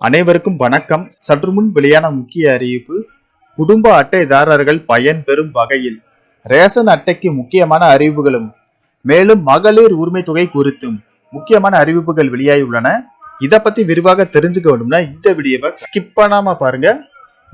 அனைவருக்கும் வணக்கம். சற்று முன் வெளியான முக்கிய அறிவிப்பு குடும்ப அட்டைதாரர்கள் பயன் பெறும் வகையில் ரேஷன் அட்டைக்கு முக்கியமான அறிவிப்புகளும் மேலும் மகளிர் உரிமை தொகை குறித்தும் முக்கியமான அறிவிப்புகள் வெளியாகி உள்ளன இதை பத்தி விரிவாக தெரிஞ்சுக்க வேண்டும்னா இந்த வீடியோவை ஸ்கிப் பண்ணாம பாருங்க.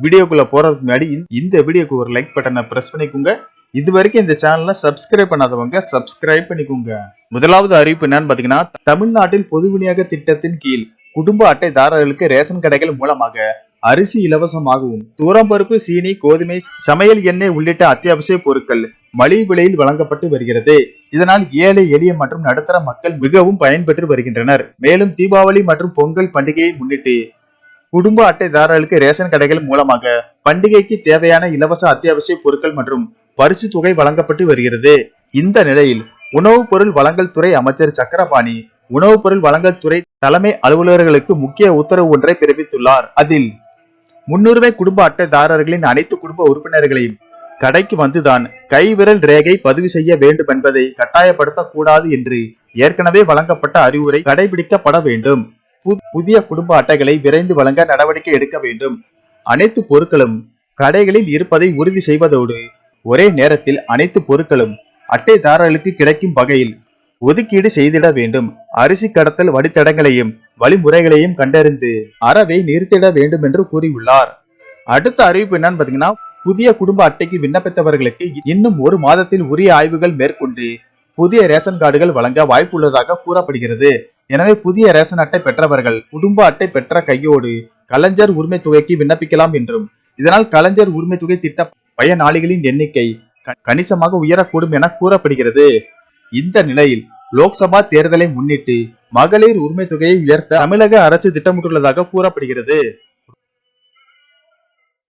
வீடியோக்குள்ள போறதுக்கு முன்னாடி இந்த- இந்த வீடியோக்கு ஒரு லைக் பட்டனை பிரஸ் பண்ணிக்கோங்க. இது வரைக்கும் இந்த சேனலை சப்ஸ்கிரைப் பண்ணாதவங்க சப்ஸ்கிரைப் பண்ணிக்கோங்க. முதலாவது அறிவிப்பு என்னன்னு பாத்தீங்கன்னா தமிழ்நாட்டில் பொது விநியோக திட்டத்தின் கீழ் குடும்ப அட்டைதாரர்களுக்கு ரேஷன் கடைகள் மூலமாக அரிசி இலவசமாகவும் தூரம்பருப்பு சீனி கோதுமை சமையல் எண்ணெய் உள்ளிட்ட அத்தியாவசிய பொருட்கள் மலிவு விலையில் வழங்கப்பட்டு வருகிறது. இதனால் ஏழை எளிய மற்றும் நடுத்தர மக்கள் மிகவும் பயன்பெற்று வருகின்றனர். மேலும் தீபாவளி மற்றும் பொங்கல் பண்டிகையை முன்னிட்டு குடும்ப அட்டைதாரர்களுக்கு ரேஷன் கடைகள் மூலமாக பண்டிகைக்கு தேவையான இலவச அத்தியாவசிய பொருட்கள் மற்றும் பரிசு தொகை வழங்கப்பட்டு வருகிறது. இந்த நிலையில் உணவுப் பொருள் வழங்கல் துறை அமைச்சர் சக்கரபாணி உணவுப் பொருள் வழங்கல் துறை தலைமை அலுவலர்களுக்கு முக்கிய உத்தரவு ஒன்றை பிறப்பித்துள்ளார். அதில் முன்னுரிமை குடும்ப அட்டைதாரர்களின் அனைத்து குடும்ப உறுப்பினர்களையும் கடைக்கு வந்துதான் கைவிரல் ரேகை பதிவு செய்ய வேண்டும் என்பதை கட்டாயப்படுத்தக்கூடாது என்று ஏற்கனவே வழங்கப்பட்ட அறிவுரை கடைபிடிக்கப்பட வேண்டும். பு- புதிய குடும்ப அட்டைகளை விரைந்து வழங்க நடவடிக்கை எடுக்க வேண்டும். அனைத்து பொருட்களும் கடைகளில் இருப்பதை உறுதி செய்வதோடு ஒரே நேரத்தில் அனைத்து பொருட்களும் அட்டைதாரர்களுக்கு கிடைக்கும் வகையில் ஒதுக்கீடு செய்திட வேண்டும். அரிசி கடத்தல் வழித்தடங்களையும் வழிமுறைகளையும் கண்டறிந்து அறவை நிறுத்திட வேண்டும் என்று கூறியுள்ளார். அடுத்த அறிவிப்பு என்னன்னு பாத்தீங்கன்னா புதிய குடும்ப அட்டைக்கு விண்ணப்பித்தவர்களுக்கு இன்னும் ஒரு மாதத்தில் உரிய ஆய்வுகள் மேற்கொண்டு புதிய ரேஷன் கார்டுகள் வழங்க வாய்ப்புள்ளதாக கூறப்படுகிறது. எனவே புதிய ரேஷன் அட்டை பெற்றவர்கள் குடும்ப அட்டை பெற்ற கையோடு கலைஞர் உரிமை தொகைக்கு விண்ணப்பிக்கலாம் என்றும் இதனால் கலைஞர் உரிமை தொகை திட்ட பயனாளிகளின் எண்ணிக்கை க- கணிசமாக உயரக்கூடும் என கூறப்படுகிறது. இந்த நிலையில் லோக்சபா தேர்தலை முன்னிட்டு மகளிர் உரிமை தொகையை உயர்த்த தமிழக அரசு திட்டமிட்டுள்ளதாக கூறப்படுகிறது.